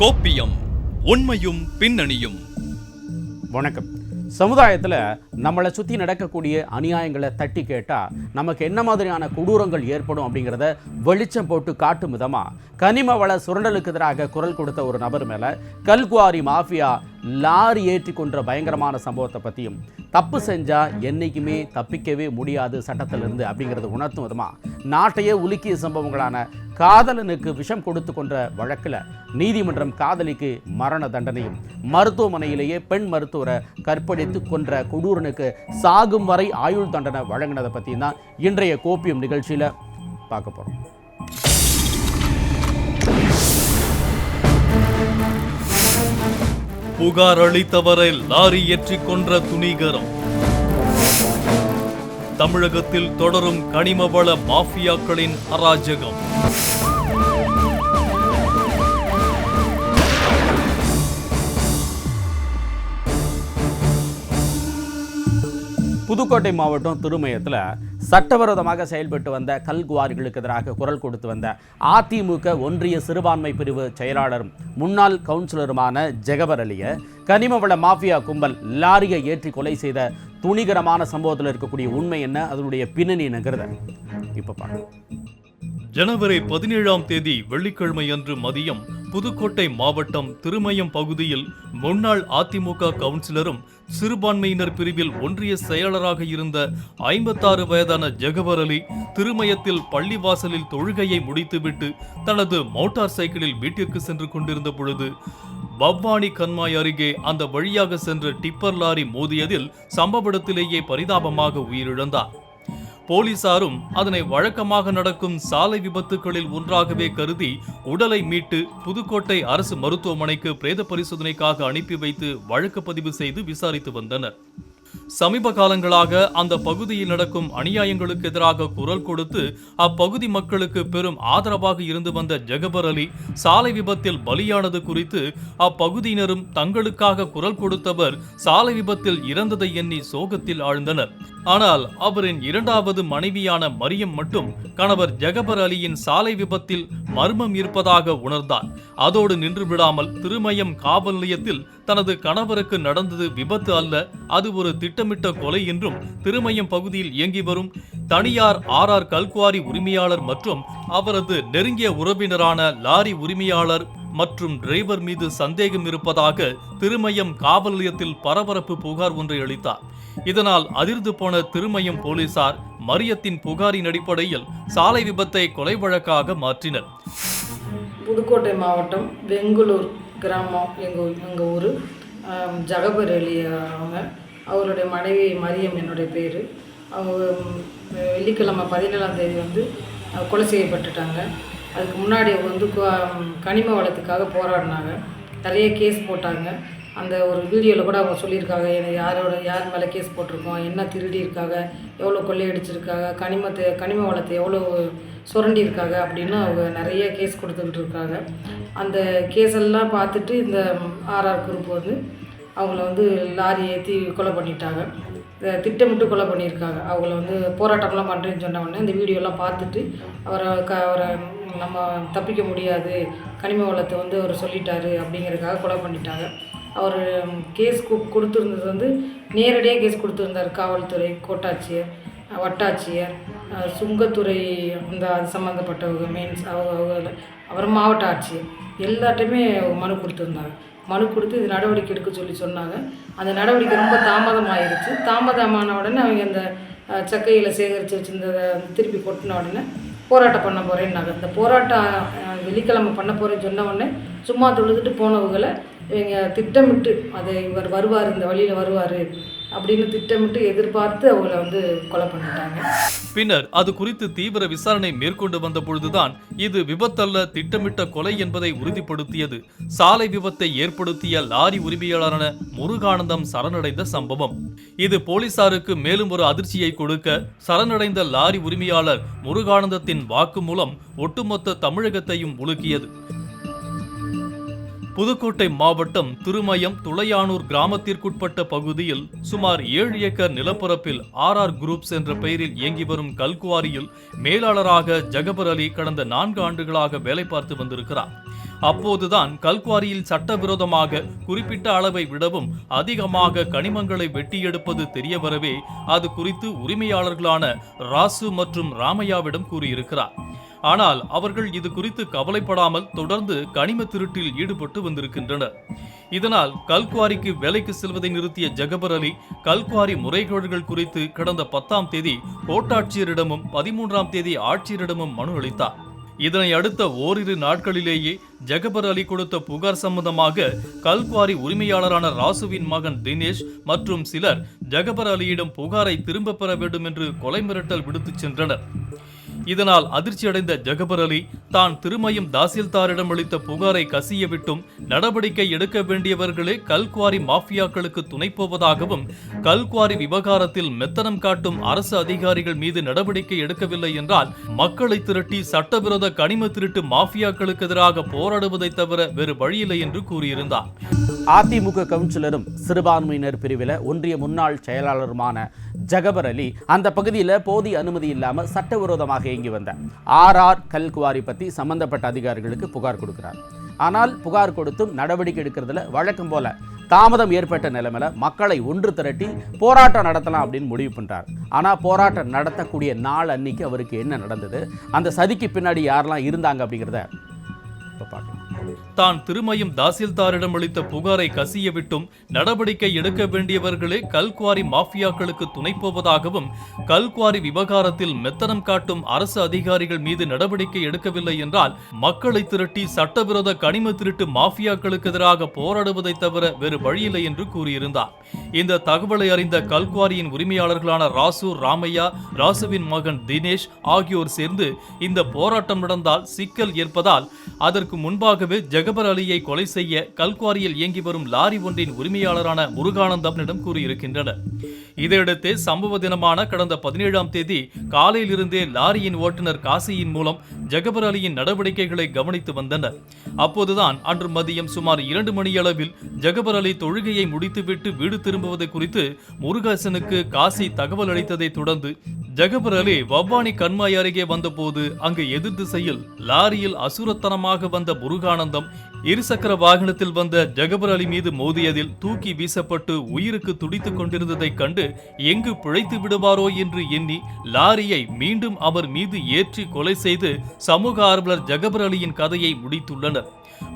கோப்பியம் உண்மையும் பின்னணியும். வணக்கம். சமுதாயத்தில் நம்மளை சுற்றி நடக்கக்கூடிய அநியாயங்களை தட்டி கேட்டால் நமக்கு என்ன மாதிரியான கொடூரங்கள் ஏற்படும் அப்படிங்கிறத வெளிச்சம் போட்டு காட்டும் விதமாக கனிம வள சுரண்டலுக்கு எதிராக குரல் கொடுத்த ஒரு நபர் மேலே கல்குவாரி மாஃபியா லாரி ஏற்றி கொன்ற பயங்கரமான சம்பவத்தை பற்றியும் தப்பு செஞ்சால் என்றைக்குமே தப்பிக்கவே முடியாது சட்டத்திலிருந்து அப்படிங்கிறது உணர்த்தும் விதமாக நாட்டையே உலுக்கிய சம்பவங்களான காதலனுக்கு விஷம் கொடுத்து கொன்ற வழக்கில் நீதிமன்றம் காதலிக்கு மரண தண்டனையும் மருத்துவமனையிலேயே பெண் மருத்துவரை கற்பழித்து கொன்ற கொடூரனுக்கு சாகும் வரை ஆயுள் தண்டனை வழங்கினதை பற்றி தான் இன்றைய கோப்பியம் நிகழ்ச்சியில் பார்க்க போகிறோம் புகார் அளித்தவரை லாரி ஏற்றிக் கொன்ற துணிகரம். தமிழகத்தில் தொடரும் கனிமவள மாஃபியாக்களின் அராஜகம். புதுக்கோட்டை மாவட்டம் திருமயத்தில் சட்டவிரோதமாக செயல்பட்டு வந்த கல்குவாரிகளுக்கு எதிராக குரல் கொடுத்து வந்த அதிமுக ஒன்றிய சிறுபான்மை பிரிவு செயலாளரும் முன்னாள் கவுன்சிலருமான ஜெகவர் அலியை கனிமவள மாஃபியா கும்பல் லாரியை ஏற்றி கொலை செய்த துணிகரமான சம்பவத்தில் இருக்கக்கூடிய உண்மை என்ன? அதனுடைய பின்னணி என்னங்கிறத இப்போ பார்க்கலாம் ஜனவரி பதினேழாம் தேதி வெள்ளிக்கிழமை அன்று மதியம் புதுக்கோட்டை மாவட்டம் திருமயம் பகுதியில் முன்னாள் அதிமுக கவுன்சிலரும் சிறுபான்மையினர் பிரிவில் ஒன்றிய செயலராக இருந்த ஐம்பத்தாறு வயதான ஜெகவர் அலி திருமயத்தில் பள்ளிவாசலில் தொழுகையை முடித்துவிட்டு தனது மோட்டார் சைக்கிளில் வீட்டிற்கு சென்று கொண்டிருந்த பொழுது பவ்வானி கண்மாய் அருகே அந்த வழியாக சென்ற டிப்பர் லாரி மோதியதில் சம்பவ இடத்திலேயே பரிதாபமாக உயிரிழந்தார். போலீசாரும் அதனை வழக்கமாக நடக்கும் சாலை விபத்துகளில் ஒன்றாகவே கருதி உடலை மீட்டு புதுக்கோட்டை அரசு மருத்துவமனைக்கு பிரேத பரிசோதனைக்காக அனுப்பி வைத்து வழக்கு பதிவு செய்து விசாரித்து வந்தனர். சமீப காலங்களாக அந்த பகுதியில் நடக்கும் அநியாயங்களுக்கு எதிராக குரல் கொடுத்து அப்பகுதி மக்களுக்கு பெரும் ஆதரவாக இருந்து வந்த ஜெகபர் அலி சாலை விபத்தில் பலியானது குறித்து அப்பகுதியினரும் தங்களுக்காக குரல் கொடுத்தவர் சாலை விபத்தில் இறந்ததை எண்ணி சோகத்தில் ஆழ்ந்தனர். ஆனால் அவரின் இரண்டாவது மனைவியான மரியம் மட்டும் கணவர் ஜெகபர் அலியின் சாலை விபத்தில் மர்மம் இருப்பதாக உணர்ந்தார். அதோடு நின்று விடாமல் திருமயம் காவல் நிலையத்தில் தனது கணவருக்கு நடந்தது விபத்து அல்ல அது ஒரு திட்டமிட்ட கொலை என்றும் திருமயம் பகுதியில் இயங்கி வரும். தனியார் ஆர் ஆர் கல்குவாரி உரிமையாளர் மற்றும் அவரது நெருங்கிய உறவினரான லாரி உரிமையாளர் மற்றும் டிரைவர் மீது சந்தேகம் இருப்பதாக திருமயம் காவல் நிலையத்தில் பரபரப்பு புகார் ஒன்றை அளித்தார். இதனால் அதிர்ந்து போன திருமயம் போலீசார் மரியத்தின் புகாரின் அடிப்படையில் சாலை விபத்தை கொலை வழக்காக மாற்றினர். புதுக்கோட்டை மாவட்டம் வெங்குளூர் கிராமம் எங்கள் எங்கள் ஊர் ஜகபர் அலி அவங்க. அவருடைய மனைவி மரியம் என்னுடைய பேர். அவங்க வெள்ளிக்கிழமை பதினேழாம் தேதி வந்து கொலை செய்யப்பட்டுட்டாங்க. அதுக்கு முன்னாடி வந்து கனிம வளத்துக்காக போராடினாங்க. நிறைய கேஸ் போட்டாங்க. அந்த ஒரு வீடியோவில் கூட அவங்க சொல்லியிருக்காங்க என்னை யாரோட யார் மேலே கேஸ் போட்டிருக்கோம்? என்ன திருடி இருக்காங்க எவ்வளோ கொள்ளையடிச்சிருக்காங்க? கனிமத்தை கனிம வளத்தை எவ்வளோ சுரண்டி இருக்காங்க அப்படின்னு அவங்க நிறைய கேஸ் கொடுத்துக்கிட்டு இருக்காங்க அந்த கேஸெல்லாம் பார்த்துட்டு இந்த ஆர்ஆர் குரூப் வந்து அவங்கள வந்து லாரி ஏற்றி கொலை பண்ணிட்டாங்க. திட்டமிட்டு கொலை பண்ணியிருக்காங்க. அவங்கள வந்து போராட்டம்லாம் பண்ணுறேன்னு சொன்ன உடனே இந்த வீடியோலாம் பார்த்துட்டு அவரை க அவரை நம்ம தப்பிக்க முடியாது. கனிம வளத்தை வந்து அவர் சொல்லிட்டாரு அப்படிங்கிறதுக்காக கொலை பண்ணிட்டாங்க. அவர் கேஸ் கு கொடுத்துருந்தது வந்து நேரடியாக கேஸ் கொடுத்துருந்தார். காவல்துறை கோட்டாட்சியர் வட்டாட்சியர் சுங்கத்துறை அந்த அது சம்மந்தப்பட்டவங்க மெயின்ஸ் அவங்க அவங்க அப்புறம் மாவட்ட ஆட்சியர். எல்லார்ட்டையுமே மனு கொடுத்துருந்தாங்க. மனு கொடுத்து இது நடவடிக்கை எடுக்க சொல்லி சொன்னாங்க. அந்த நடவடிக்கை ரொம்ப தாமதமாயிருச்சு. தாமதமான உடனே அவங்க அந்த சக்கையில் சேகரித்து வச்சுருந்ததை திருப்பி கொட்டின உடனே போராட்டம் பண்ண போகிறேன்னாங்க இந்த போராட்டம் வெள்ளிக்கிழமை பண்ண போகிறேன்னு சொன்ன உடனே சும்மா தொழுதுட்டு போனவங்களை இவங்க திட்டமிட்டு அதை இவர் வருவார் இந்த வழியில் வருவார் அப்படின்னு திட்டமிட்டு எதிர்பார்த்து அவங்கள வந்து கொலை பண்ணிட்டாங்க. பின்னர் அது குறித்து தீவிர விசாரணை மேற்கொண்டு வந்த பொழுதுதான் இது விபத்தல்ல திட்டமிட்ட கொலை என்பதை உறுதிப்படுத்தியது. சாலை விபத்தை ஏற்படுத்திய லாரி உரிமையாளரான முருகானந்தம் சரணடைந்த சம்பவம். இது போலீசாருக்கு மேலும் ஒரு அதிர்ச்சியை கொடுக்க சரணடைந்த லாரி உரிமையாளர் முருகானந்தத்தின் வாக்கு மூலம் ஒட்டுமொத்த தமிழகத்தையும் உலுக்கியது. புதுக்கோட்டை மாவட்டம் திருமயம் துளையானூர் கிராமத்திற்குட்பட்ட பகுதியில் சுமார் ஏழு ஏக்கர் நிலப்பரப்பில் ஆர் ஆர் குரூப்ஸ் என்ற பெயரில் இயங்கி வரும் கல்குவாரியில் மேலாளராக ஜகபர் அலி கடந்த நான்கு ஆண்டுகளாக வேலை பார்த்து வந்திருக்கிறார். அப்போதுதான் கல்குவாரியில் சட்டவிரோதமாக குறிப்பிட்ட அளவை விடவும் அதிகமாக கனிமங்களை வெட்டியெடுப்பது தெரியவரவே அது குறித்து உரிமையாளர்களான ராசு மற்றும் ராமையாவிடம் கூறியிருக்கிறார். ஆனால் அவர்கள் இது குறித்து கவலைப்படாமல் தொடர்ந்து கனிம திருட்டில் ஈடுபட்டு வந்திருக்கின்றனர். இதனால் கல்குவாரிக்கு வேலைக்கு செல்வதை நிறுத்திய ஜெகபர் அலி கல்குவாரி முறைகேடுகள் குறித்து கடந்த பத்தாம் தேதி கோட்டாட்சியரிடமும் பதிமூன்றாம் தேதி ஆட்சியரிடமும் மனு அளித்தார். இதனை அடுத்த ஓரிரு நாட்களிலேயே ஜெகபர் அலி கொடுத்த புகார் சம்பந்தமாக கல்குவாரி உரிமையாளரான ராசுவின் மகன் தினேஷ் மற்றும் சிலர் ஜெகபர் அலியிடம் புகாரை திரும்பப் பெற வேண்டும் என்று கொலை மிரட்டல் விடுத்துச் சென்றனர். இதனால் அதிர்ச்சியடைந்த ஜகபர் அலி தான் திருமயம் தாசில்தாரிடம் அளித்த புகாரை கசிய விட்டும் நடவடிக்கை எடுக்க வேண்டியவர்களே கல்குவாரி மாஃபியாக்களுக்கு துணை போவதாகவும் கல்குவாரி விவகாரத்தில் மெத்தனம் காட்டும் அரசு அதிகாரிகள் மீது நடவடிக்கை எடுக்கவில்லை என்றால் மக்களை திரட்டி சட்டவிரோத கனிம திருட்டு மாஃபியாக்களுக்கு எதிராக போராடுவதை தவிர வேறு வழியில்லை என்று கூறியிருந்தார். அதிமுக கவுன்சிலரும் சிறுபான்மையினர் பிரிவில் ஒன்றிய முன்னாள் செயலாளருமான ஜகபர் அலி அந்த பகுதியில் போதிய அனுமதி இல்லாமல் சட்டவிரோதமாக இயங்கி வந்த ஆர்ஆர் கல்குவாரி பற்றி சம்பந்தப்பட்ட அதிகாரிகளுக்கு புகார் கொடுக்கிறார். ஆனால் புகார் கொடுத்தும் நடவடிக்கை எடுக்கிறதுல வழக்கம் போல தாமதம் ஏற்பட்ட நிலைமையில மக்களை ஒன்று திரட்டி போராட்டம் நடத்தலாம் அப்படின்னு முடிவு பண்ணுறார் ஆனா போராட்டம் நடத்தக்கூடிய நாள் அன்னைக்கு அவருக்கு என்ன நடந்தது? அந்த சதிக்கு பின்னாடி யாரெல்லாம் இருந்தாங்க அப்படிங்கிறத இப்போ பார்க்கலாம். தான் திருமயம் தாசில்தாரிடம் அளித்த புகாரை கசியவிட்டும் நடவடிக்கை எடுக்க வேண்டியவர்களே கல்குவாரி மாஃபியாக்களுக்கு துணை போவதாகவும் கல்குவாரி விவகாரத்தில் மெத்தனம் காட்டும் அரசு அதிகாரிகள் மீது நடவடிக்கை எடுக்கவில்லை என்றால் மக்களை திரட்டி சட்டவிரோத கனிம திருட்டு மாஃபியாக்களுக்கு எதிராக போராடுவதை தவிர வேறு வழியில்லை என்று கூறியிருந்தார். இந்த தகவலை அறிந்த கல்குவாரியின் உரிமையாளர்களான ராசு ராமையா ராசுவின் மகன் தினேஷ் ஆகியோர் சேர்ந்து இந்த போராட்டம் நடந்தால் சிக்கல் ஏற்பதால் அதற்கு முன்பாகவே ஜெகபர் அலியை கொலை செய்ய கல்குவாரியில் இயங்கி வரும் லாரி ஒன்றின் உரிமையாளரான முருகானந்தம்னிடம் கூறியிருக்கின்றனர். இதையடுத்து சம்பவ தினமான கடந்த பதினேழாம் தேதி காலையிலிருந்தே லாரியின் ஓட்டுநர் காசியின் மூலம் ஜகபர் அலியின் நடவடிக்கைகளை கவனித்து வந்தனர். அப்போதுதான் அன்று மதியம் சுமார் இரண்டு மணி அளவில் ஜகபர் அலி தொழுகையை முடித்துவிட்டு வீடு திரும்புவது குறித்து முருகாசனுக்கு காசி தகவல் அளித்ததை தொடர்ந்து ஜெகபர் அலி வவ்வானி கண்மாய் அருகே வந்தபோது அங்கு எதிர் திசையில் லாரியில் அசுரத்தனமாக வந்த முருகானந்தம் இருசக்கர வாகனத்தில் வந்த ஜெகபர் அலி மீது மோதியதில் தூக்கி வீசப்பட்டு உயிருக்கு துடித்துக் கொண்டிருந்ததைக் கண்டு எங்கு பிழைத்து விடுவாரோ என்று எண்ணி லாரியை மீண்டும் அவர் மீது ஏற்றி கொலை செய்து சமூக ஆர்வலர் ஜெகபர் அலியின் கதையை முடித்துள்ளனர்.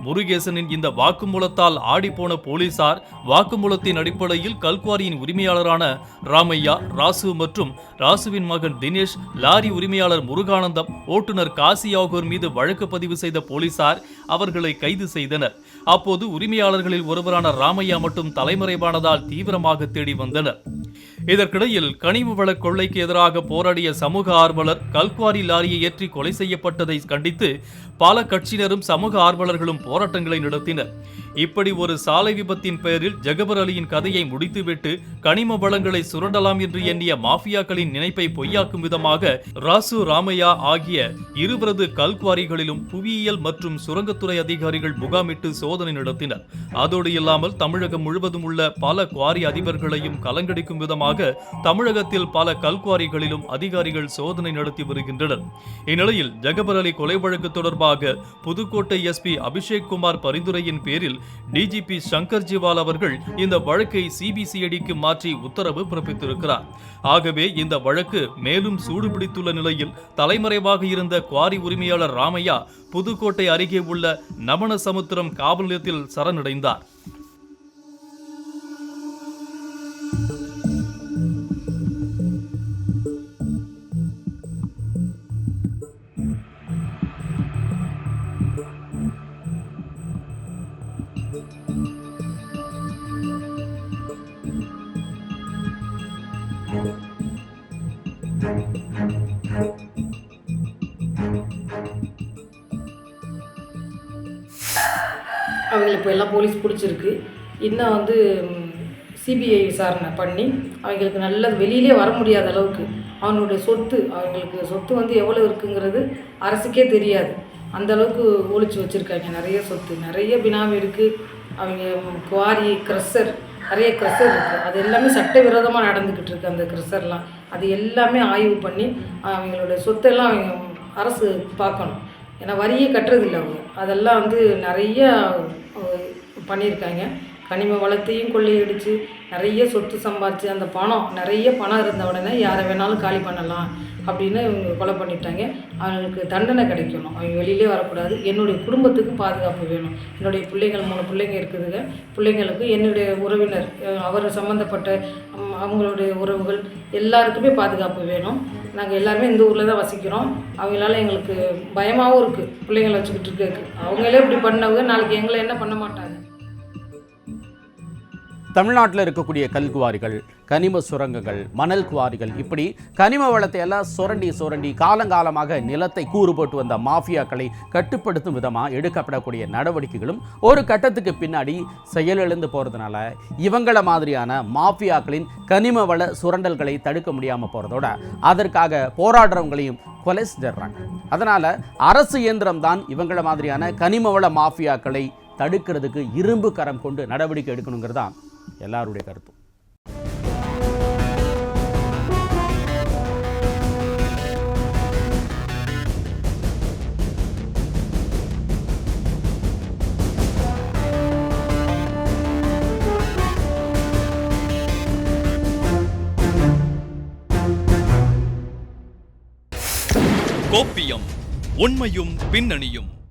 முருகேசனின் இந்த வாக்குமூலத்தால் ஆடிப்போன போலீசார் வாக்குமூலத்தின் அடிப்படையில் கல்குவாரியின் உரிமையாளரான ராமையா ராசு மற்றும் ராசுவின் மகன் தினேஷ் லாரி உரிமையாளர் முருகானந்தம் ஓட்டுநர் காசி ஆகியோர் மீது வழக்கு பதிவு செய்த போலீசார் அவர்களை கைது செய்தனர். அப்போது உரிமையாளர்களில் ஒருவரான ராமையா மட்டும் தலைமறைவானதால் தீவிரமாக தேடி வந்தனர். இதற்கிடையில் கனிம வள கொள்ளைக்கு எதிராக போராடிய சமூக ஆர்வலர் கல்குவாரி லாரியை ஏற்றி கொலை செய்யப்பட்டதை கண்டித்து பல கட்சியினரும் சமூக ஆர்வலர்களும் போராட்டங்களை நடத்தினர். இப்படி ஒரு சாலை விபத்தின் பெயரில் ஜெகபர் அலியின் கதையை முடித்துவிட்டு கனிம வளங்களை சுரண்டலாம் என்று எண்ணிய மாஃபியாக்களின் நினைப்பை பொய்யாக்கும் விதமாக ராசு ராமையா ஆகிய இருவரது கல்குவாரிகளிலும் புவியியல் மற்றும் சுரங்கத்துறை அதிகாரிகள் முகாமிட்டு சோதனை நடத்தினர். அதோடு இல்லாமல் தமிழகம் முழுவதும் உள்ள பல குவாரி அதிபர்களையும் கலங்கடிக்கும் விதமாக தமிழகத்தில் பல கல்குவாரிகளிலும் அதிகாரிகள் சோதனை நடத்தி வருகின்றனர். இந்நிலையில் ஜெகபர் அலி கொலை வழக்கு தொடர்பாக புதுக்கோட்டை எஸ்பி அபிஷேக் குமார் பரிந்துரையின் பேரில் டிஜிபி சங்கர் ஜிவால் அவர்கள் இந்த வழக்கை சிபிசிஐடிக்கு மாற்றி உத்தரவு பிறப்பித்திருக்கிறார். ஆகவே இந்த வழக்கு மேலும் சூடுபிடித்துள்ள நிலையில் தலைமறைவாக இருந்த குவாரி உரிமையாளர் ராமையா புதுக்கோட்டை அருகே உள்ள நவனசமுத்திரம் காவல் நிலையத்தில் சரணடைந்தார். இப்போ எல்லாம் போலீஸ் பிடிச்சிருக்கு. இன்னும் வந்து சிபிஐ விசாரணை பண்ணி அவங்களுக்கு நல்ல வெளியிலே வர முடியாத அளவுக்கு அவனுடைய சொத்து அவங்களுக்கு சொத்து வந்து எவ்வளோ இருக்குங்கிறது அரசுக்கே தெரியாது. அந்த அளவுக்கு ஒழிச்சு வச்சுருக்காங்க. நிறைய சொத்து நிறைய பினாமி இருக்குது அவங்க குவாரி க்ரஷர் நிறைய க்ரஷர் இருக்குது அது எல்லாமே சட்டவிரோதமாக நடந்துக்கிட்டு இருக்குது அந்த க்ரஷர்லாம் அது எல்லாமே ஆய்வு பண்ணி அவங்களுடைய சொத்தெல்லாம் அவங்க அரசு பார்க்கணும். ஏன்னா வரியே கட்டுறதில்லை அவங்க. அதெல்லாம் வந்து நிறைய பண்ணியிருக்காங்க. கனிம வளத்தையும் கொள்ளையடிச்சு நிறைய சொத்து சம்பாரித்து அந்த பணம் நிறைய பணம் இருந்த உடனே யாரை வேணாலும் காலி பண்ணலாம் அப்படின்னு இவங்க கொலை பண்ணிட்டாங்க. அவங்களுக்கு தண்டனை கிடைக்கணும். அவங்க வெளியிலே வரக்கூடாது. என்னுடைய குடும்பத்துக்கு பாதுகாப்பு வேணும். என்னுடைய பிள்ளைங்கள் மூணு பிள்ளைங்க இருக்குதுங்க. பிள்ளைங்களுக்கு என்னுடைய உறவினர் அவர் சம்மந்தப்பட்ட அவங்களுடைய உறவுகள் எல்லாருக்குமே பாதுகாப்பு வேணும். நாங்கள் எல்லாருமே இந்த ஊரில் தான் வசிக்கிறோம். அவங்களால எங்களுக்கு பயமாகவும் இருக்குது பிள்ளைங்களை வச்சுக்கிட்டு இருக்கு அவங்களே இப்படி பண்ணவங்க நாளைக்கு எங்களை என்ன பண்ண மாட்டாங்க? தமிழ்நாட்டில் இருக்கக்கூடிய கல்குவாரிகள் கனிம சுரங்கங்கள் மணல் குவாரிகள் இப்படி கனிம வளத்தை எல்லாம் சுரண்டி சுரண்டி காலங்காலமாக நிலத்தை கூறு போட்டு வந்த மாஃபியாக்களை கட்டுப்படுத்தும் விதமாக எடுக்கப்படக்கூடிய நடவடிக்கைகளும் ஒரு கட்டத்துக்கு பின்னாடி செயலிழந்து போகிறதுனால இவங்கள மாதிரியான மாஃபியாக்களின் கனிம வள சுரண்டல்களை தடுக்க முடியாமல் போகிறதோட அதற்காக போராடுறவங்களையும் கொலை செஞ்சிடுறாங்க. அதனால் அரசு இயந்திரம் தான் இவங்கள மாதிரியான கனிம வள மாஃபியாக்களை தடுக்கிறதுக்கு இரும்பு கரம் கொண்டு நடவடிக்கை எடுக்கணுங்கிறதான் எல்லாருடைய கருத்தும். கோப்பியம் உண்மையும் பின்னணியும்.